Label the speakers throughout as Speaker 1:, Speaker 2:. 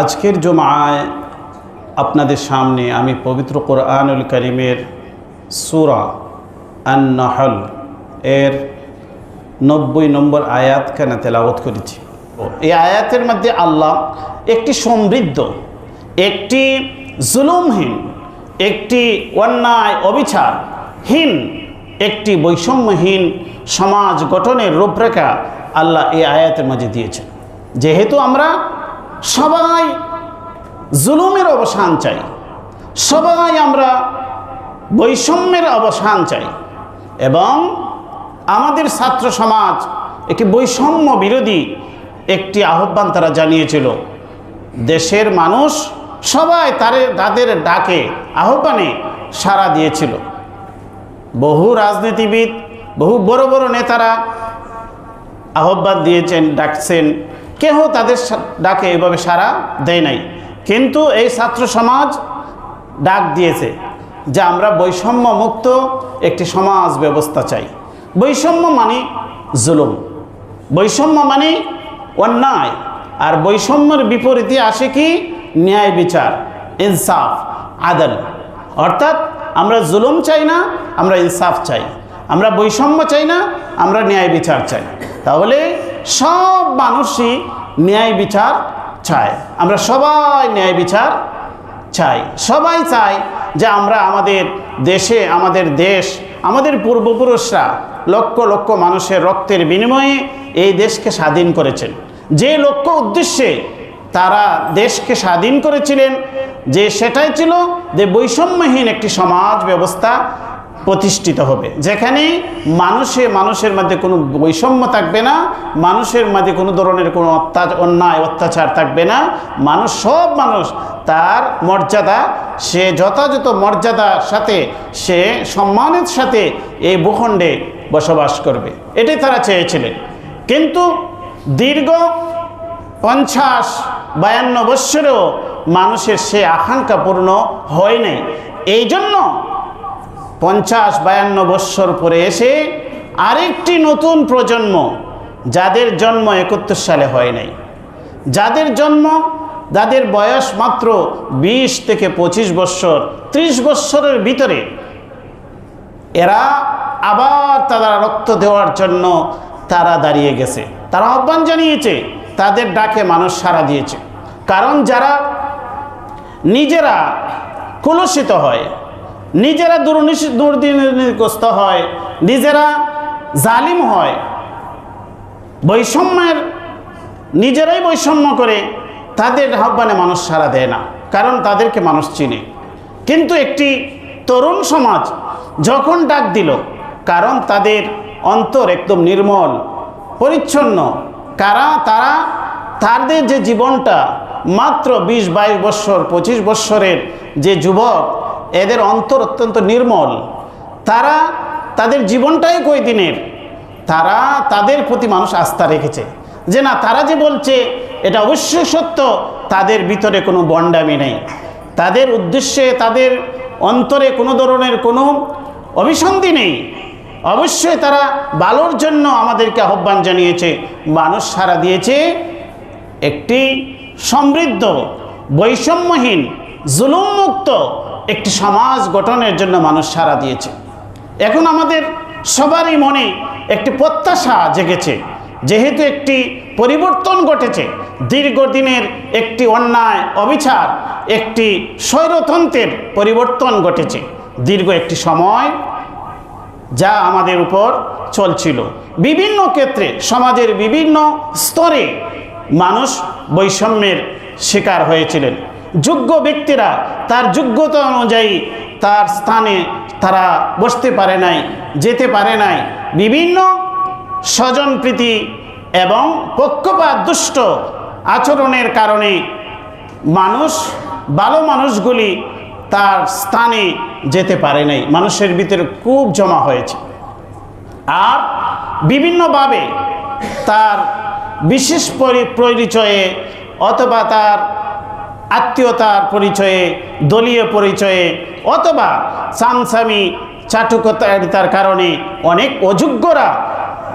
Speaker 1: আজকের জমায় আপনাদের সামনে আমি পবিত্র কোরআনুল করিমের সুরা আন নহল এর নব্বই নম্বর আয়াত আয়াতখানা তেলাওয়াত করেছি। এই আয়াতের মধ্যে আল্লাহ একটি সমৃদ্ধ, একটি জুলুমহীন, একটি অন্যায়, অবিচারহীন, একটি বৈষম্যহীন সমাজ গঠনের রূপরেখা আল্লাহ এই আয়াতের মাঝে দিয়েছেন। যেহেতু আমরা সবাই জুলুমের অবসান চাই। সবাই আমরা বৈষম্যের অবসান চাই। এবং আমাদের ছাত্র সমাজ একটি বৈষম্য বিরোধী একটি আহ্বান তারা জানিয়েছিল। দেশের মানুষ সবাই তারে, তাদের ডাকে, আহ্বানে সাড়া দিয়েছিল। বহু রাজনীতিবিদ, বহু বড় বড় নেতারা আহ্বান দিয়েছেন, ডাকছেন। কেহ তাদের ডাকে এভাবে সাড়া দেয় নাই। কিন্তু এই ছাত্র সমাজ ডাক দিয়েছে যে আমরা বৈষম্য মুক্ত একটি সমাজ ব্যবস্থা চাই। বৈষম্য মানে জুলুম। বৈষম্য মানে অন্যায়। আর বৈষম্যের বিপরীতে আসে কি? ন্যায় বিচার, ইনসাফ, আদল। অর্থাৎ আমরা জুলুম চাই না, আমরা ইনসাফ চাই। আমরা বৈষম্য চাই না, আমরা ন্যায় বিচার চাই। তাহলে সব মানুষই ন্যায় বিচার চায়। আমরা সবাই ন্যায় বিচার চাই। সবাই চাই যে আমরা আমাদের দেশে, আমাদের দেশ, আমাদের পূর্বপুরুষরা লক্ষ লক্ষ মানুষের রক্তের বিনিময়ে এই দেশকে স্বাধীন করেছেন। যে লক্ষ্য উদ্দেশ্যে তারা দেশকে স্বাধীন করেছিলেন, যে সেটাই ছিল যে বৈষম্যহীন একটি সমাজ ব্যবস্থা প্রতিষ্ঠিত হবে। যেখানে মানুষে মানুষের মধ্যে কোনো বৈষম্য থাকবে না, মানুষের মধ্যে কোনো ধরনের কোনো অন্যায়, অত্যাচার থাকবে না। মানুষ, সব মানুষ তার মর্যাদা, সে যথাযথ মর্যাদার সাথে, সে সম্মানের সাথে এই ভূখণ্ডে বসবাস করবে। এটাই তারা চেয়েছিলেন। কিন্তু দীর্ঘ পঞ্চাশ, বায়ান্ন বৎসরেও মানুষের সে আকাঙ্ক্ষা পূর্ণ হয় নাই। এই জন্য পঞ্চাশ বায়ান্ন বৎসর পরে এসে আরেকটি নতুন প্রজন্ম যাদের জন্ম একাত্তর সালে হয় নাই। যাদের জন্ম, যাদের বয়স মাত্র বিশ থেকে পঁচিশ বৎসর, ত্রিশ বৎসরের ভিতরে, এরা আবার তারা রক্ত দেওয়ার জন্য তারা দাঁড়িয়ে গেছে। তারা আহ্বান জানিয়েছে, তাদের ডাকে মানুষ সাড়া দিয়েছে। কারণ যারা নিজেরা কলুষিত হয় নিজেরা দুর্নীতি দুর্নীতিগ্রস্ত হয়, নিজেরা জালিম হয়। বৈষম্যের নিজেরাই বৈষম্য করে তাদের আহ্বানে মানুষ সাড়া দেয় না, কারণ তাদেরকে মানুষ চিনে। কিন্তু একটি তরুণ সমাজ যখন ডাক দিল, কারণ তাদের অন্তর একদম নির্মল, পরিচ্ছন্ন, কারা তারা তাদের যে জীবনটা মাত্র বিশ বাইশ বৎসর পঁচিশ বৎসরের যে যুবক এদের অন্তর অত্যন্ত নির্মল। তারা তাদের জীবনটাই কই দিনের তারা তাদের প্রতি মানুষ আস্থা রেখেছে। যে না, তারা যে বলছে, এটা অবশ্যই সত্য, তাদের ভিতরে কোনো বন্ডামি নেই। তাদের উদ্দেশ্যে, তাদের অন্তরে কোনো ধরনের কোনো অভিসন্ধি নেই। অবশ্যই তারা ভালোর জন্য আমাদেরকে আহ্বান জানিয়েছে। মানুষ সারা দিয়েছে একটি সমৃদ্ধ, বৈষম্যহীন, জুলুমমুক্ত একটি সমাজ গঠনের জন্য মানুষ সারা দিয়েছে। এখন আমাদের সবারই মনে একটি প্রত্যাশা জেগেছে, যেহেতু একটি পরিবর্তন ঘটেছে, দীর্ঘদিনের একটি অন্যায়, অবিচার, একটি স্বৈরতন্ত্রের পরিবর্তন ঘটেছে। দীর্ঘ একটি সময় যা আমাদের উপর চলছিল। বিভিন্ন ক্ষেত্রে, সমাজের বিভিন্ন স্তরে মানুষ বৈষম্যের শিকার হয়েছিলেন। যোগ্য ব্যক্তিরা তার যোগ্যতা অনুযায়ী তার স্থানে তারা বসতে পারে নাই, যেতে পারে নাই। বিভিন্ন স্বজনপ্রীতি এবং পক্ষপাত দুষ্ট আচরণের কারণে মানুষ, ভালো মানুষগুলি তার স্থানে যেতে পারে নাই। মানুষের ভিতরে খুব জমা হয়েছে। আর বিভিন্নভাবে তার বিশেষ পরি- পরিচয়ে অথবা তার আত্মীয়তার পরিচয়ে, দলীয় পরিচয়ে, অথবা সামসামি চাটুকতার কারণে অনেক অযোগ্যরা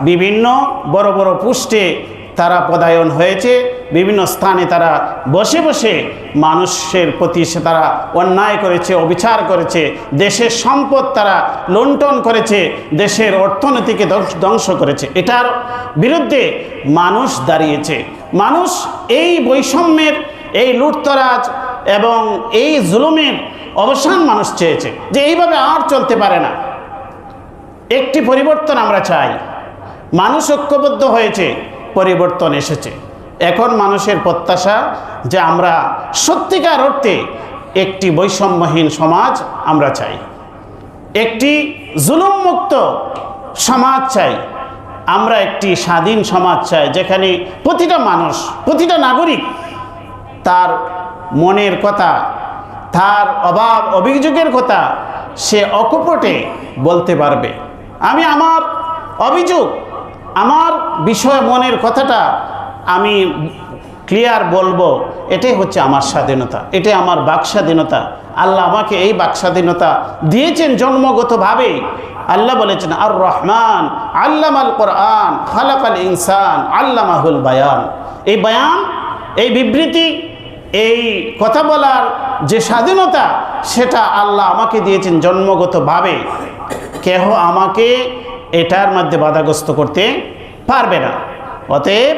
Speaker 1: বিভিন্ন বড় বড় পুষ্টে তারা পদায়ন হয়েছে, বিভিন্ন স্থানে তারা বসে বসে মানুষের প্রতি সে তারা অন্যায় করেছে, অবিচার করেছে, দেশের সম্পদ তারা লুণ্ঠন করেছে, দেশের অর্থনীতিকে ধ্বংস- ধ্বংস করেছে। এটার বিরুদ্ধে মানুষ দাঁড়িয়েছে। মানুষ এই বৈষম্যের এই লুটতরাজ এবং এই জুলুমের অবসান মানুষ চেয়েছে যে এইভাবে আর চলতে পারে না। একটি পরিবর্তন আমরা চাই। মানুষ ঐক্যবদ্ধ হয়েছে, পরিবর্তন এসেছে। এখন মানুষের প্রত্যাশা যে আমরা সত্যিকার অর্থে একটি বৈষম্যহীন সমাজ আমরা চাই। একটি জুলুমমুক্ত সমাজ চাই। আমরা একটি স্বাধীন সমাজ চাই যেখানে প্রতিটা মানুষ, প্রতিটা নাগরিক তার মনের কথা, তার অভাব, অভিযোগের কথা সে অকপটে বলতে পারবে। আমি আমার অভিযোগ, আমার বিষয় মনের কথাটা আমি ক্লিয়ার বলব, এটাই হচ্ছে আমার স্বাধীনতা, এটাই আমার বাক স্বাধীনতা। আল্লাহ আমাকে এই বাক স্বাধীনতা দিয়েছেন জন্মগতভাবে। আল্লাহ বলেছেন আর রহমান আল্লাম আল কোরআন, খালাকাল ইনসান, আল্লামাহুল বায়ান। এই বায়ান, এই বিবৃতি এই কথা বলার যে স্বাধীনতা, সেটা আল্লাহ আমাকে দিয়েছেন জন্মগতভাবে। কেহ আমাকে এটার মধ্যে বাধাগ্রস্ত করতে পারবে না। অতএব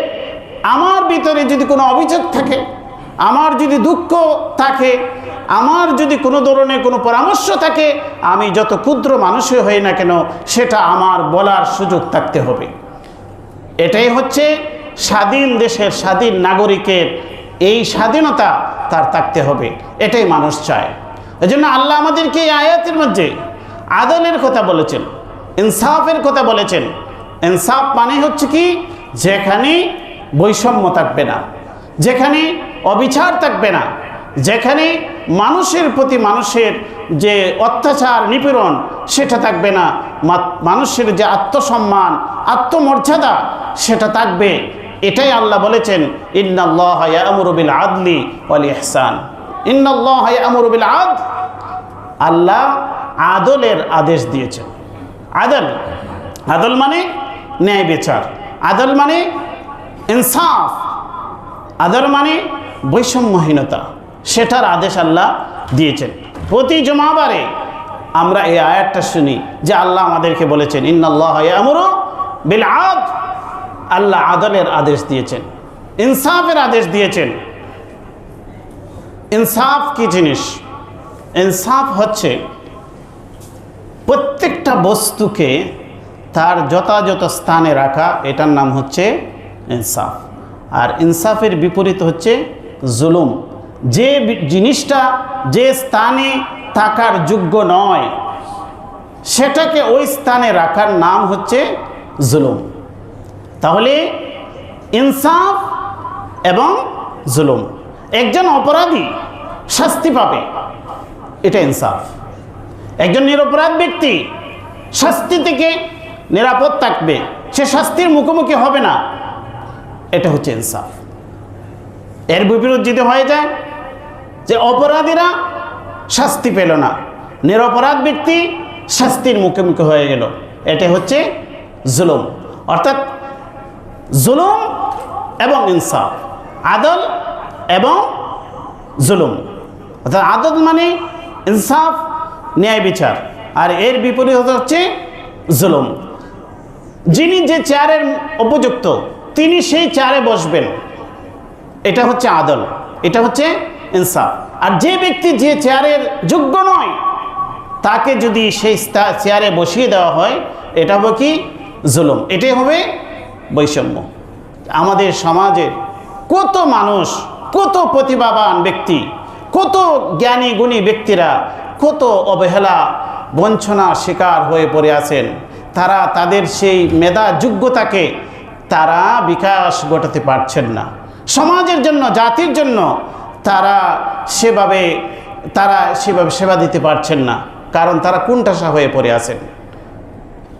Speaker 1: আমার ভিতরে যদি কোনো অভিযোগ থাকে, আমার যদি দুঃখ থাকে, আমার যদি কোনো ধরনের কোনো পরামর্শ থাকে, আমি যত ক্ষুদ্র মানুষই হই না কেন, সেটা আমার বলার সুযোগ থাকতে হবে। এটাই হচ্ছে স্বাধীন দেশের স্বাধীন নাগরিকের এই স্বাধীনতা তার থাকতে হবে। এটাই মানুষ চায়। এই জন্য আল্লাহ আমাদেরকে এই আয়াতের মধ্যে আদলের কথা বলেছেন, ইনসাফের কথা বলেছেন। ইনসাফ মানে হচ্ছে কি? যেখানে বৈষম্য থাকবে না, যেখানে অবিচার থাকবে না, যেখানে মানুষের প্রতি মানুষের যে অত্যাচার, নিপীড়ন, সেটা থাকবে না। মানুষের যে আত্মসম্মান, আত্মমর্যাদা, সেটা থাকবে। এটাই আল্লাহ বলেছেন, ইন্নাল্লাহ ইয়ামুরুবিল আদলি ওয়াল ইহসান। ইন্নাল্লাহ ইয়ামুরুবিল আদ, আল্লাহ আদলের আদেশ দিয়েছেন। আদল আদল মানে ন্যায় বিচার। আদল মানে ইনসাফ। আদল মানে বৈষম্যহীনতা। সেটার আদেশ আল্লাহ দিয়েছেন। প্রতি জমাবারে আমরা এই আয়াতটা শুনি যে আল্লাহ আমাদেরকে বলেছেন, ইন্নাল্লাহ আমরু বিল আদ। আল্লাহ আদলের আদেশ দিয়েছেন। ইনসাফের আদেশ দিয়েছেন। ইনসাফ কি জিনিস? ইনসাফ হচ্ছে প্রত্যেকটা বস্তুকে তার যথাযথ স্থানে রাখা, এটার নাম হচ্ছে ইনসাফ। আর ইনসাফের বিপরীত হচ্ছে জুলুম। যে জিনিসটা যে স্থানে থাকার যোগ্য নয়, সেটাকে ওই স্থানে রাখার নাম হচ্ছে জুলুম। তাহলে ইনসাফ এবং জুলুম। একজন অপরাধী শাস্তি পাবে, এটা ইনসাফ। একজন নিরপরাধ ব্যক্তি শাস্তি থেকে নিরাপদ থাকবে, সে শাস্তির মুখোমুখি হবে না, এটা হচ্ছে ইনসাফ। এর বিপরীত যদি হয়ে যায় যে অপরাধীরা শাস্তি পেল না, নিরপরাধ ব্যক্তি শাস্তির মুখোমুখি হয়ে গেল, এটা হচ্ছে জুলুম। অর্থাৎ জুলুম এবং ইনসাফ। আদল এবং জুলুম। অর্থাৎ আদল মানে ইনসাফ, ন্যায় বিচার। আর এর বিপরীত হচ্ছে জুলুম। যিনি যে চেয়ারের উপযুক্ত, তিনি সেই চেয়ারে বসবেন। এটা হচ্ছে আদল, এটা হচ্ছে ইনসাফ। আর যে ব্যক্তি যে চেয়ারের যোগ্য নয়, তাকে যদি সেই চেয়ারে বসিয়ে দেওয়া হয়, এটা হবে কি? জুলুম। এটাই হবে বৈষম্য। আমাদের সমাজের কত মানুষ, কত প্রতিভাবান ব্যক্তি, কত জ্ঞানী, গুণী ব্যক্তিরা কত অবহেলা বঞ্চনার শিকার হয়ে পড়ে আছেন, তারা তাদের সেই মেধা যোগ্যতাকে তারা বিকাশ ঘটাতে পারছেন না। সমাজের জন্য, জাতির জন্য তারা সেভাবে তারা সেভাবে সেবা দিতে পারছেন না, কারণ তারা কোনটাসা হয়ে পড়ে আছেন।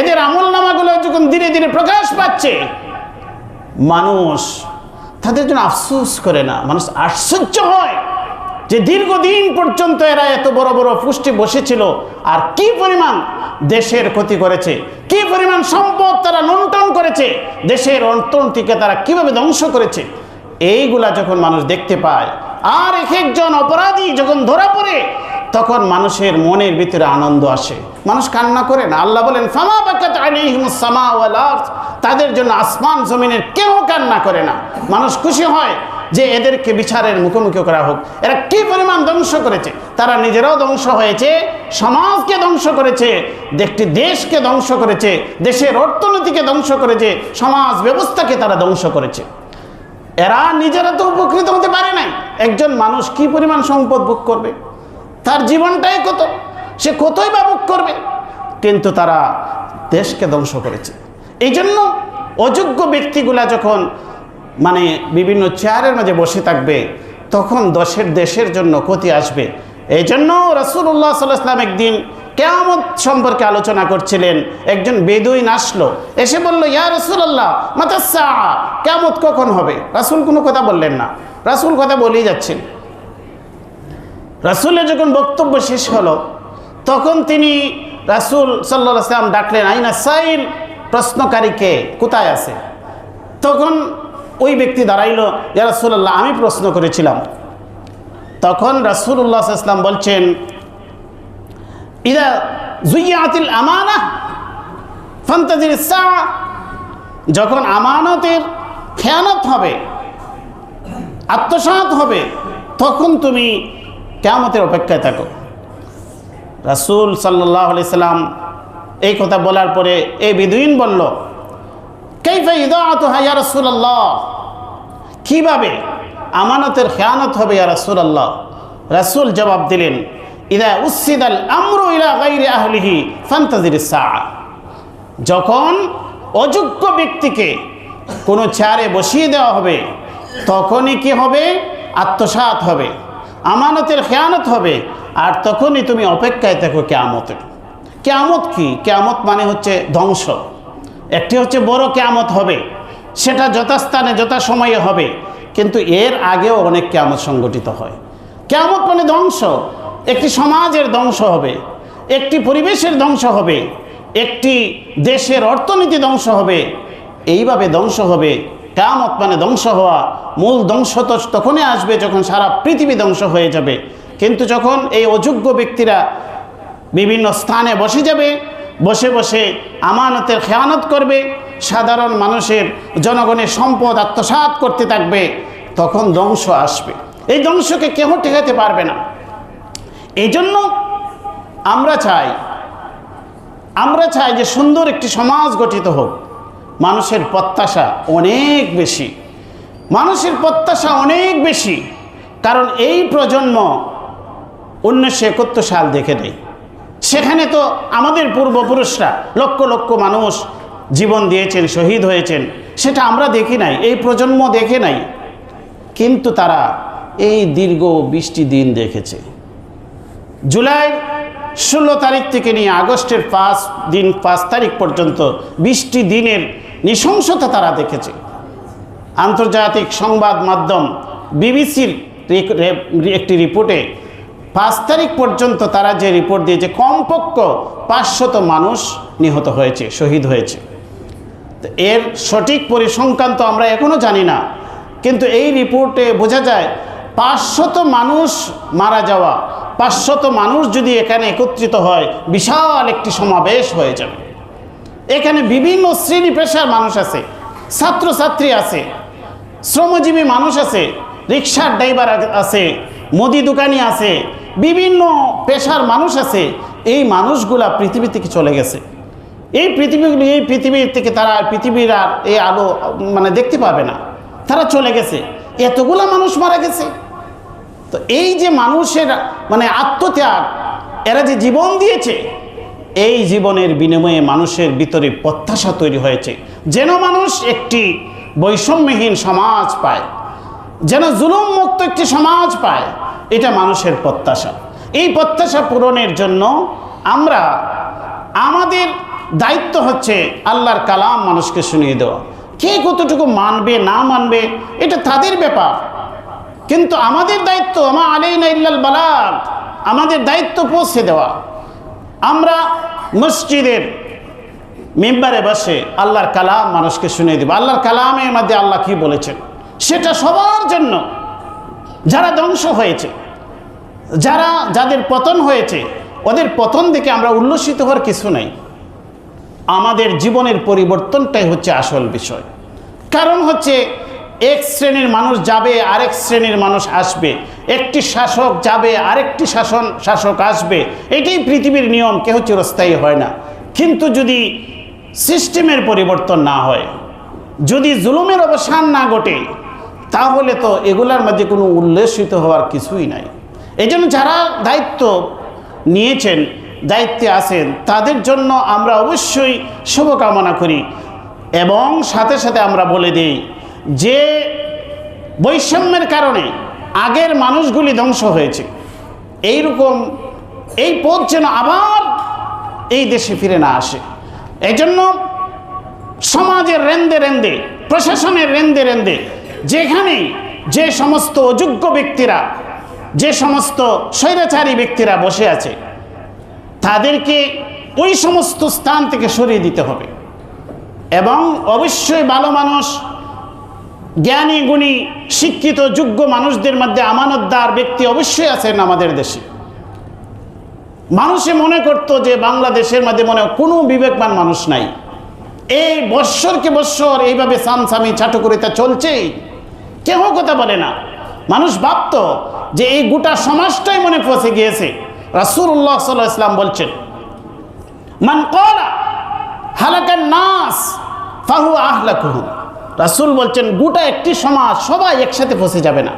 Speaker 1: এদের আমল নামাগুলো যখন ধীরে ধীরে প্রকাশ পাচ্ছে, মানুষ তাদের জন্য আফসোস করে না। মানুষ আশ্চর্য হয় যে দীর্ঘদিন পর্যন্ত এরা এত বড় বড় পুষ্টি বসেছিল আর কি পরিমাণ দেশের ক্ষতি করেছে, কি পরিমাণ সম্পদ তারা লুণ্ঠন করেছে, দেশের অর্থনীতিকে তারা কীভাবে ধ্বংস করেছে, এইগুলা যখন মানুষ দেখতে পায়, আর এক একজন অপরাধী যখন ধরা পড়ে তখন মানুষের মনের ভিতরে আনন্দ আসে। মানুষ কান্না করে না। আল্লাহ বলেন, ফামা ওয়াল তাদের জন্য আসমান জমিনের কেউ কান্না করে না। মানুষ খুশি হয় যে এদেরকে বিচারের মুখোমুখি করা হোক। এরা কি পরিমাণ ধ্বংস করেছে? তারা নিজেরাও ধ্বংস হয়েছে, সমাজকে ধ্বংস করেছে, একটি দেশকে ধ্বংস করেছে, দেশের অর্থনীতিকে ধ্বংস করেছে, সমাজ ব্যবস্থাকে তারা ধ্বংস করেছে। এরা নিজেরা তো উপকৃত হতে পারে নাই। একজন মানুষ কি পরিমাণ সম্পদ ভোগ করবে? তার জীবনটাই কত? সে কতই বা ভোগ করবে? কিন্তু তারা দেশকে ধ্বংস করেছে। এই জন্য অযোগ্য ব্যক্তিগুলা যখন মানে বিভিন্ন চেয়ারের মাঝে বসে থাকবে, তখন দশের দেশের জন্য ক্ষতি আসবে। এই জন্য রসুল্লাহ সাল্লাহাম একদিন কেয়ামত সম্পর্কে আলোচনা করছিলেন। একজন বেদুইন আসলো, এসে বলল, ইয়া রসুল্লাহ মাতাসা কেয়ামত কখন হবে? রাসুল কোনো কথা বললেন না। রাসুল কথা বলেই যাচ্ছেন। রাসুলের যখন বক্তব্য শেষ হলো, তখন তিনি রাসুল সাল্লাহ সাল্লাম ডাকলেন, আইনা সাইল? প্রশ্নকারীকে কোথায় আছে? তখন ওই ব্যক্তি দাঁড়াইল, ইয়া রাসুল্লাহ আমি প্রশ্ন করেছিলাম। তখন রাসুল্লাহ ইসলাম বলছেন, ইদা জুইয়াতিল আমানা, ফান্তাজির সা যখন আমানতের খেয়ানত হবে আত্মসাত হবে, তখন তুমি কেমতের অপেক্ষায় থাকো। রাসুল সাল্লাহ সাল্লাম এই কথা বলার পরে এই বিদুইন বলল, কেইফা ইদাত হাইয়া রসুল্লাহ কীভাবে আমানতের খেয়ানত হবে ইয়া রাসুল আল্লাহ রাসুল জবাব দিলেন, ইদা উসিদ আল আমরু ইলা গাইরে ফান্তাজির যখন অযোগ্য ব্যক্তিকে কোনো চেয়ারে বসিয়ে দেওয়া হবে, তখনই কি হবে? আত্মসাত হবে। আমানতের খেয়ানত হবে, আর তখনই তুমি অপেক্ষায় থাকো কেয়ামতের। কেয়ামত কি? কেয়ামত মানে হচ্ছে ধ্বংস। একটি হচ্ছে বড় কেয়ামত হবে, সেটা যথাস্থানে, যথাসময়ে হবে, কিন্তু এর আগেও অনেক কেয়ামত সংগঠিত হয়। কেয়ামত মানে ধ্বংস। একটি সমাজের ধ্বংস হবে, একটি পরিবেশের ধ্বংস হবে, একটি দেশের অর্থনীতি ধ্বংস হবে, এইভাবে ধ্বংস হবে কেয়ামত মানে ধ্বংস হওয়া। মূল ধ্বংস তো তখনই আসবে যখন সারা পৃথিবী ধ্বংস হয়ে যাবে। কিন্তু যখন এই অযোগ্য ব্যক্তিরা বিভিন্ন স্থানে বসে যাবে, বসে বসে আমানতের খেয়ানত করবে, সাধারণ মানুষের জনগণের সম্পদ আত্মসাৎ করতে থাকবে, তখন ধ্বংস আসবে। এই ধ্বংসকে কেহ ঠেকাতে পারবে না। এই জন্য আমরা চাই আমরা চাই যে সুন্দর একটি সমাজ গঠিত হোক। মানুষের প্রত্যাশা অনেক বেশি। মানুষের প্রত্যাশা অনেক বেশি। কারণ এই প্রজন্ম উনিশশো একাত্তর সাল দেখে নেই। সেখানে তো আমাদের পূর্বপুরুষরা লক্ষ লক্ষ মানুষ জীবন দিয়েছেন, শহীদ হয়েছেন। সেটা আমরা দেখি নাই, এই প্রজন্ম দেখে নাই। কিন্তু তারা এই দীর্ঘ বৃষ্টি দিন দেখেছে। জুলাই ষোলো তারিখ থেকে নিয়ে আগস্টের পাঁচ দিন, পাঁচ তারিখ পর্যন্ত বৃষ্টি দিনের নৃশংসতা তারা দেখেছে। আন্তর্জাতিক সংবাদ মাধ্যম বিবিসির একটি রিপোর্টে, পাঁচ তারিখ পর্যন্ত তারা যে রিপোর্ট দিয়েছে, কমপক্ষ পাঁচশত মানুষ নিহত হয়েছে, শহীদ হয়েছে। এর সঠিক পরিসংখ্যান তো আমরা এখনও জানি না, কিন্তু এই রিপোর্টে বোঝা যায় পাঁচশত মানুষ মারা যাওয়া, পাঁচশত মানুষ যদি এখানে একত্রিত হয়, বিশাল একটি সমাবেশ হয়ে যাবে। এখানে বিভিন্ন শ্রেণি পেশার মানুষ আছে, ছাত্রছাত্রী আছে, শ্রমজীবী মানুষ আছে, রিক্সার ড্রাইভার আছে, মুদি দোকানি আছে, বিভিন্ন পেশার মানুষ আছে। এই মানুষগুলা পৃথিবী থেকে চলে গেছে। এই পৃথিবীগুলি, এই পৃথিবীর থেকে তারা পৃথিবীর আর এই আলো মানে দেখতে পাবে না। তারা চলে গেছে। এতগুলা মানুষ মারা গেছে। তো এই যে মানুষের মানে আত্মত্যাগ, এরা যে জীবন দিয়েছে এই জীবনের বিনিময়ে মানুষের ভিতরে প্রত্যাশা তৈরি হয়েছে। যেন মানুষ একটি বৈষম্যহীন সমাজ পায়, যেন জুলুম মুক্ত একটি সমাজ পায়, এটা মানুষের প্রত্যাশা। এই প্রত্যাশা পূরণের জন্য আমরা, আমাদের দায়িত্ব হচ্ছে আল্লাহর কালাম মানুষকে শুনিয়ে দেওয়া। কে কতটুকু মানবে, না মানবে, এটা তাদের ব্যাপার। কিন্তু আমাদের দায়িত্ব, আমা আলাইনা ইল্লাল বালাগ, আমাদের দায়িত্ব পৌঁছে দেওয়া। আমরা মসজিদের মেম্বারে বসে আল্লাহর কালাম মানুষকে শুনিয়ে দেবো। আল্লাহর কালামের মধ্যে আল্লাহ কি বলেছেন? সেটা সবার জন্য। যারা ধ্বংস হয়েছে, যারা, যাদের পতন হয়েছে, ওদের পতন দেখে আমরা উল্লসিত হওয়ার কিছু নাই। আমাদের জীবনের পরিবর্তনটাই হচ্ছে আসল বিষয়। কারণ হচ্ছে এক শ্রেণির মানুষ যাবে, আরেক শ্রেণির মানুষ আসবে। একটি শাসক যাবে, আরেকটি শাসন, শাসক আসবে। এটাই পৃথিবীর নিয়ম কেউ চিরস্থায়ী হয় না। কিন্তু যদি সিস্টেমের পরিবর্তন না হয়, যদি জুলুমের অবসান না ঘটে, তাহলে তো এগুলার মধ্যে কোনো উল্লেসিত হওয়ার কিছুই নাই। এই যারা দায়িত্ব নিয়েছেন, দায়িত্বে আছেন, তাদের জন্য আমরা অবশ্যই শুভকামনা করি। এবং সাথে সাথে আমরা বলে দিই যে বৈষম্যের কারণে আগের মানুষগুলি ধ্বংস হয়েছে, এইরকম এই পথ যেন আবার এই দেশে ফিরে না আসে। এই জন্য সমাজের রেন্দে রেন্দে, প্রশাসনের রেন্দে রেন্দে, যেখানে যে সমস্ত অযোগ্য ব্যক্তিরা, যে সমস্ত স্বৈরাচারী ব্যক্তিরা বসে আছে, তাদেরকে ওই সমস্ত স্থান থেকে সরিয়ে দিতে হবে। এবং অবশ্যই ভালো মানুষ জ্ঞানী, গুণী, শিক্ষিত, যোগ্য মানুষদের মধ্যে আমানতদার ব্যক্তি অবশ্যই আছেন আমাদের দেশে। মানুষে মনে করত যে বাংলাদেশের মধ্যে মনে কোনো বিবেকবান মানুষ নাই। এই বৎসরকে বৎসর এইভাবে সামসামি চাটুকরিতা চলছেই কেউ কথা বলে না। মানুষ ভাবত যে এই গোটা সমাজটাই মনে ফসে গিয়েছে। রাসুল্লাহ সাল্লাহ ইসলাম বলছেন, মান কলা হালাকার নাস ফাহু আহলাকুহু। রাসুল বলছেন, গোটা একটি সমাজ সবাই একসাথে ফসে যাবে না।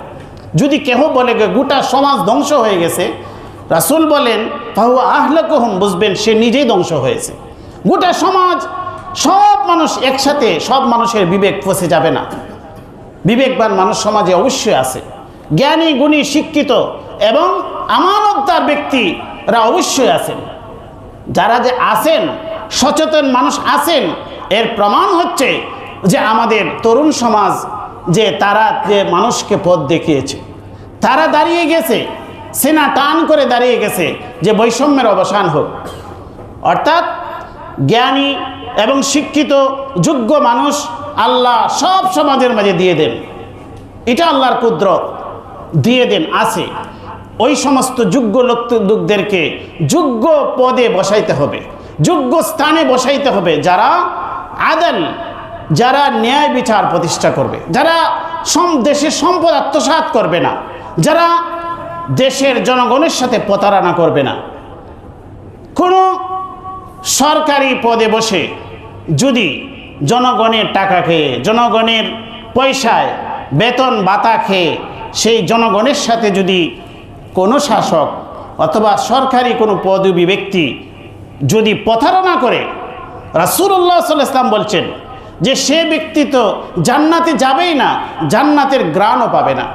Speaker 1: যদি কেহ বলে গোটা সমাজ ধ্বংস হয়ে গেছে, রাসুল বলেন ফাহু আহলাকুহুম বুঝবেন, সে নিজেই ধ্বংস হয়েছে। গোটা সমাজ, সব মানুষ একসাথে, সব মানুষের বিবেক ফসে যাবে না। বিবেকবান মানুষ সমাজে অবশ্যই আছে। জ্ঞানী, গুণী, শিক্ষিত এবং আমানতদার ব্যক্তিরা অবশ্যই আছেন। যারা যে আছেন, সচেতন মানুষ আছেন, এর প্রমাণ হচ্ছে যে আমাদের তরুণ সমাজ যে তারা যে মানুষকে পথ দেখিয়েছে, তারা দাঁড়িয়ে গেছে, সেনা টান করে দাঁড়িয়ে গেছে যে বৈষম্যের অবসান হোক। অর্থাৎ জ্ঞানী এবং শিক্ষিত, যোগ্য মানুষ আল্লাহ সব সমাজের মাঝে দিয়ে দেন। এটা আল্লাহর কুদরত, দিয়ে দেন, আছে। ওই সমস্ত যোগ্য লোক লোকদেরকে যোগ্য পদে বসাইতে হবে, যোগ্য স্থানে বসাইতে হবে যারা আদাল যারা ন্যায় বিচার প্রতিষ্ঠা করবে, যারা সম, দেশের সম্পদ আত্মসাৎ করবে না, যারা দেশের জনগণের সাথে প্রতারণা করবে না, কোনো সরকারি পদে বসে যদি জনগণের টাকা খেয়ে, জনগণের পয়সায় বেতন বাতা খেয়ে সেই জনগণের সাথে যদি কোনো শাসক অথবা সরকারি কোনো পদবী ব্যক্তি যদি প্রতারণা করে রাসুল্লাহ ইসলাম বলছেন যে সে ব্যক্তি তো জান্নাতে যাবেই না, জান্নাতের গ্রাণও পাবে না।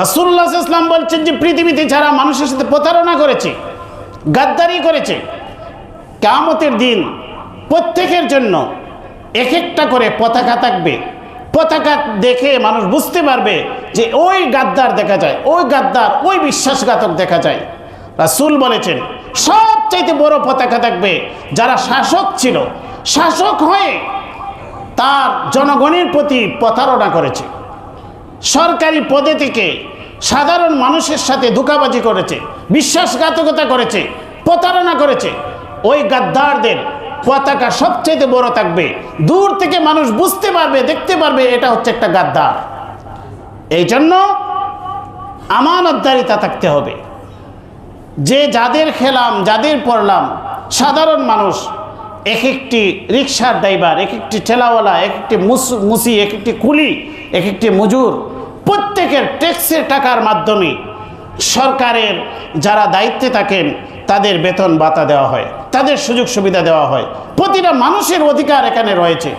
Speaker 1: রাসুল্লাহ ইসলাম বলছেন যে পৃথিবীতে যারা মানুষের সাথে প্রতারণা করেছে, গাদ্দারি করেছে কামতের দিন প্রত্যেকের জন্য এক একটা করে পতাকা থাকবে। পতাকা দেখে মানুষ বুঝতে পারবে যে ওই গাদ্দার দেখা যায়, ওই গাদ্দার, ওই বিশ্বাসঘাতক দেখা যায়। রাসুল বলেছেন, সবচাইতে বড় পতাকা থাকবে যারা শাসক ছিল। শাসক হয়ে তার জনগণের প্রতি প্রতারণা করেছে। সরকারি পদে থেকে সাধারণ মানুষের সাথে ধোকাবাজি করেছে, বিশ্বাসঘাতকতা করেছে, প্রতারণা করেছে। ওই গাদ্দারদের পতাকা সবচেয়ে বড় থাকবে। দূর থেকে মানুষ বুঝতে পারবে, দেখতে পারবে, এটা হচ্ছে একটা গাদ্দার। এই জন্য আমানতদারিতা থাকতে হবে। যে যাদের খেলাম, যাদের পড়লাম, সাধারণ মানুষ এক একটি রিক্সার ড্রাইভার এক একটি ঠেলাওয়ালা এক একটি মুস- এক একটি কুলি এক একটি মজুর, প্রত্যেকের ট্যাক্সের টাকার মাধ্যমে সরকারের যারা দায়িত্বে থাকেন, তাদের বেতন ভাতা দেওয়া হয়, তাদের সুযোগ সুবিধা দেওয়া হয়। প্রতিটা মানুষের অধিকার এখানে রয়েছে।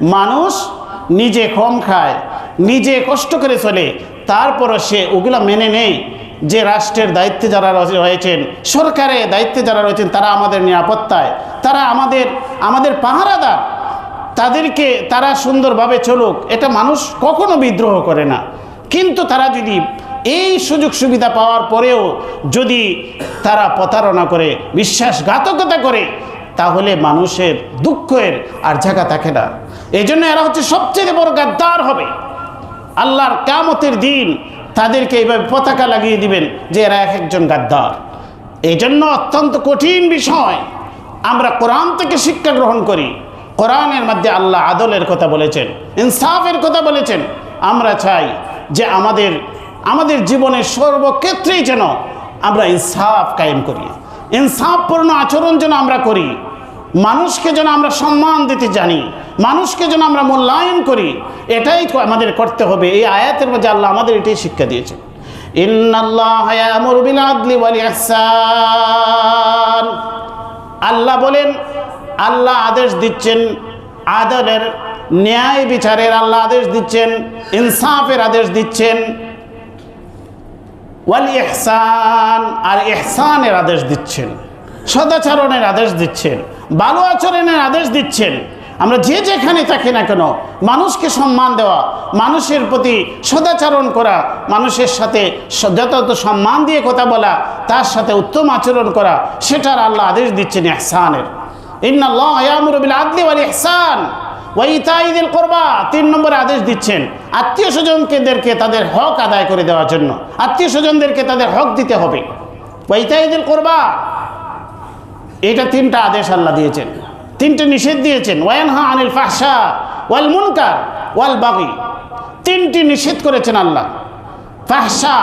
Speaker 1: মানুষ নিজে কম খায়, নিজে কষ্ট করে চলে, তারপরও সে ওগুলা মেনে নেই যে রাষ্ট্রের দায়িত্বে যারা রয়ে- রয়েছেন, সরকারের দায়িত্বে যারা রয়েছেন, তারা আমাদের নিরাপত্তায়, তারা আমাদের আমাদের পাহারাদার। তাদেরকে তারা সুন্দরভাবে চলুক, এটা মানুষ কখনো বিদ্রোহ করে না। কিন্তু তারা যদি এই সুযোগ সুবিধা পাওয়ার পরেও যদি তারা প্রতারণা করে, বিশ্বাসঘাতকতা করে, তাহলে মানুষের দুঃখের আর জায়গা থাকে না। এই জন্য এরা হচ্ছে সবচেয়ে বড় গাদ্দার হবে। আল্লাহর কামতের দিন তাদেরকে এইভাবে পতাকা লাগিয়ে দিবেন যে এরা এক একজন গাদ্দার। এই জন্য অত্যন্ত কঠিন বিষয়। আমরা কোরআন থেকে শিক্ষা গ্রহণ করি। কোরআনের মধ্যে আল্লাহ আদলের কথা বলেছেন, ইনসাফের কথা বলেছেন। আমরা চাই যে আমাদের আমাদের জীবনের সর্বক্ষেত্রেই যেন আমরা ইনসাফ কায়েম করি। ইনসাফপূর্ণ আচরণ যেন আমরা করি। মানুষকে যেন আমরা সম্মান দিতে জানি, মানুষকে যেন আমরা মূল্যায়ন করি, এটাই আমাদের করতে হবে। এই আয়াতের মধ্যে আল্লাহ আমাদের এটাই শিক্ষা ইহসান আল্লাহ বলেন, আল্লাহ আদেশ দিচ্ছেন আদলের ন্যায় বিচারের আল্লাহ আদেশ দিচ্ছেন, ইনসাফের আদেশ দিচ্ছেন ওয়াল ইহসান আর ইহসানের আদেশ দিচ্ছেন। সদাচরণের আদেশ দিচ্ছেন ভালো আচরণের আদেশ দিচ্ছেন। আমরা যে যেখানে থাকি না কেন, মানুষকে সম্মান দেওয়া, মানুষের প্রতি সদাচরণ করা, মানুষের সাথে যথাযথ সম্মান দিয়ে কথা বলা, তার সাথে উত্তম আচরণ করা, সেটার আল্লাহ আদেশ দিচ্ছেন বিল আদলি করবা। তিন নম্বরে আদেশ দিচ্ছেন, আত্মীয় স্বজনকেদেরকে তাদের হক আদায় করে দেওয়ার জন্য। আত্মীয় স্বজনদেরকে তাদের হক দিতে হবে। ওয়াইতাইদিল করবা। এটা তিনটা আদেশ আল্লাহ দিয়েছেন। তিনটে নিষেধ দিয়েছেন। ওয়ানহা আনিল ফাহসা ওয়াল মুনকার ওয়াল বাগি। তিনটি নিষেধ করেছেন আল্লাহ। ফাহসা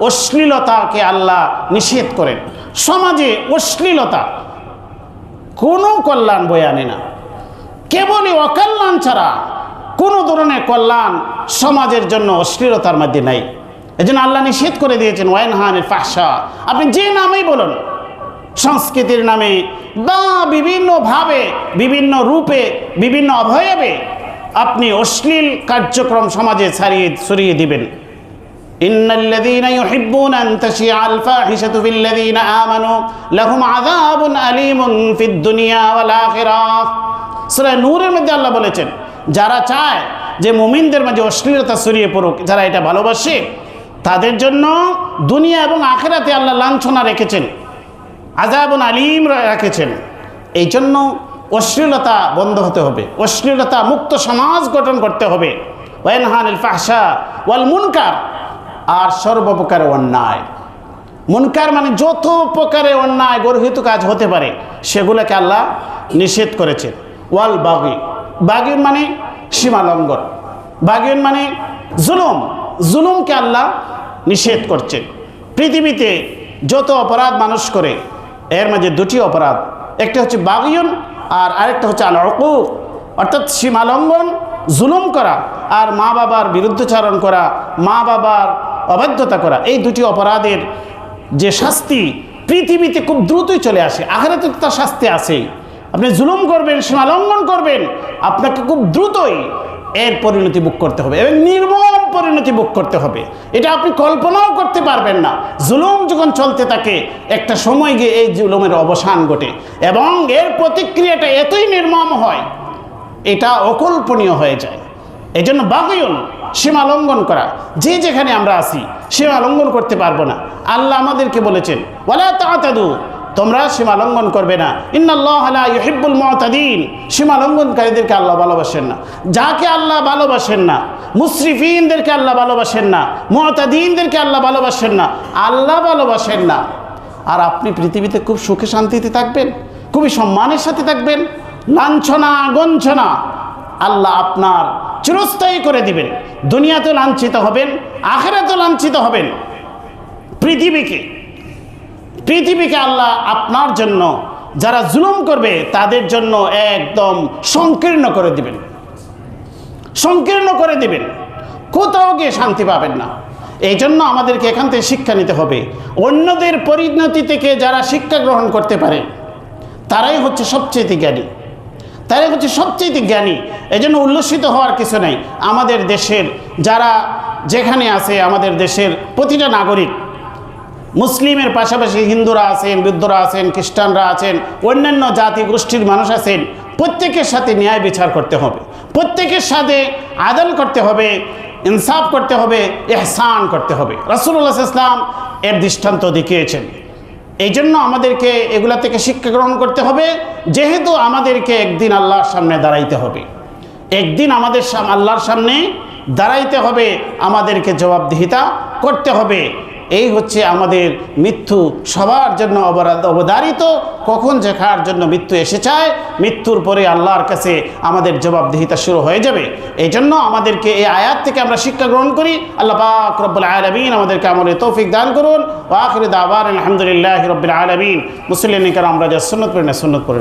Speaker 1: অশ্লীলতাকে আল্লাহ নিষেধ করেন। সমাজে অশ্লীলতা কোনো কল্যাণ বয়ে আনে না। কেবলই অকল্যাণ ছাড়া কোনো ধরনের কল্যাণ সমাজের জন্য অশ্লীলতার মধ্যে নাই। এই জন্য আল্লাহ নিষেধ করে দিয়েছেন ওয়াইনহানের ফাহসা আপনি যে নামেই বলুন সংস্কৃতির নামে বা বিভিন্নভাবে বিভিন্ন রূপে বিভিন্ন অভয়বে আপনি অশ্লীল কার্যক্রম সমাজে ছাড়িয়ে ছড়িয়ে দিবেন إن الذين يحبون أن تشيع الفاحشة في الذين آمنوا لهم عذاب أليم في الدنيا والآخرة সূরা নূরের মধ্যে আল্লাহ বলেছেন যারা চায় যে মুমিনদের মাঝে অশ্লীলতা ছড়িয়ে পড়ুক যারা এটা ভালোবাসে তাদের জন্য দুনিয়া এবং আখেরাতে আল্লাহ লাঞ্ছনা রেখেছেন আজাবন আলিম রেখেছেন। এই জন্য অশ্লীলতা বন্ধ হতে হবে। অশ্লীলতা মুক্ত সমাজ গঠন করতে হবে। ওয়াল মুনকার। আর সর্বপ্রকার অন্যায়। মুনকার মানে যত প্রকারে অন্যায় গর্হিত কাজ হতে পারে, সেগুলোকে আল্লাহ নিষেধ করেছেন। ওয়াল বাগি। বাগিন মানে সীমা লঙ্ঘন। বাগিন মানে জুলুম। জুলুমকে আল্লাহ নিষেধ করছেন। পৃথিবীতে যত অপরাধ মানুষ করে এর মাঝে দুটি অপরাধ। একটা হচ্ছে বাগিয়ন আর আরেকটা হচ্ছে আল অর্থাৎ সীমা লঙ্ঘন জুলুম করা আর মা বাবার বিরুদ্ধচারণ করা, মা বাবার অবাধ্যতা করা। এই দুটি অপরাধের যে শাস্তি পৃথিবীতে খুব দ্রুতই চলে আসে, আখেরাতে তো তার শাস্তি আসেই আপনি জুলুম করবেন সীমা লঙ্ঘন করবেন, আপনাকে খুব দ্রুতই এর পরিণতি বুক করতে হবে। এবং নির্মম পরিণতি বুক করতে হবে। এটা আপনি কল্পনাও করতে পারবেন না। জুলুম যখন চলতে থাকে, একটা সময় গিয়ে এই জুলুমের অবসান ঘটে। এবং এর প্রতিক্রিয়াটা এতই নির্মম হয়, এটা অকল্পনীয় হয়ে যায়। এই জন্য বাগয়ন, সীমা লঙ্ঘন করা। যে যেখানে আমরা আসি সীমা লঙ্ঘন করতে পারব না। আল্লাহ আমাদেরকে বলেছেন ওলা তাতাদু তোমরা সীমা লঙ্ঘন করবে না। ইন্নাল্লাহ লা ইউহিব্বুল মুতাদিন। সীমা লঙ্ঘনকারীদেরকে আল্লাহ ভালোবাসেন না। যাকে আল্লাহ ভালোবাসেন না মুসরিফিনদেরকে আল্লাহ ভালোবাসেন না, মুতাদিনদেরকে আল্লাহ ভালোবাসেন না, আল্লাহ ভালোবাসেন না। আর আপনি পৃথিবীতে খুব সুখে শান্তিতে থাকবেন, খুবই সম্মানের সাথে থাকবেন, লাঞ্ছনা, গঞ্ছনা আল্লাহ আপনার চিরস্থায়ী করে দিবেন। দুনিয়াতেও লাঞ্ছিত হবেন, আখেরাতেও লাঞ্ছিত হবেন। পৃথিবীকে পৃথিবীকে আল্লাহ আপনার জন্য যারা জুলুম করবে, তাদের জন্য একদম সংকীর্ণ করে দিবেন। সংকীর্ণ করে দিবেন। কোথাও গিয়ে শান্তি পাবেন না। এই জন্য আমাদেরকে এখান থেকে শিক্ষা নিতে হবে। অন্যদের পরিণতি থেকে যারা শিক্ষা গ্রহণ করতে পারে, তারাই হচ্ছে সবচেয়ে জ্ঞানী। তারাই হচ্ছে সবচেয়ে জ্ঞানী। এই জন্য উল্লসিত হওয়ার কিছু নেই। আমাদের দেশের যারা যেখানে আছে, আমাদের দেশের প্রতিটা নাগরিক মুসলিমের পাশাপাশি হিন্দুরা আছেন, বৌদ্ধরা আছেন, খ্রিস্টানরা আছেন, অন্যান্য জাতি গোষ্ঠীর মানুষ আছেন, প্রত্যেকের সাথে ন্যায় বিচার করতে হবে। প্রত্যেকের সাথে আদল করতে হবে, ইনসাফ করতে হবে এহসান করতে হবে। রাসুল্লাহ ইসলাম এর দৃষ্টান্ত দেখিয়েছেন। এই জন্য আমাদেরকে এগুলা থেকে শিক্ষা গ্রহণ করতে হবে, যেহেতু আমাদেরকে একদিন আল্লাহর সামনে দাঁড়াইতে হবে। একদিন আমাদের আল্লাহর সামনে দাঁড়াইতে হবে, আমাদেরকে জবাবদিহিতা করতে হবে। এই হচ্ছে আমাদের মৃত্যু সবার জন্য অবরাধ অবধারিত। কখন যেখার জন্য মৃত্যু এসে চায় মৃত্যুর পরে আল্লাহর কাছে আমাদের জবাবদিহিতা শুরু হয়ে যাবে। এই জন্য আমাদেরকে এই আয়াত থেকে আমরা শিক্ষা গ্রহণ করি। আল্লাহ পাক রব্বুল আলমিন আমাদেরকে আমলে তৌফিক দান করুন। ও আখির দাবার আলহামদুলিল্লাহ রব্বুল আলমিন। মুসলিম আমরা যা সুন্নত পড়ি না সুন্নত পড়ি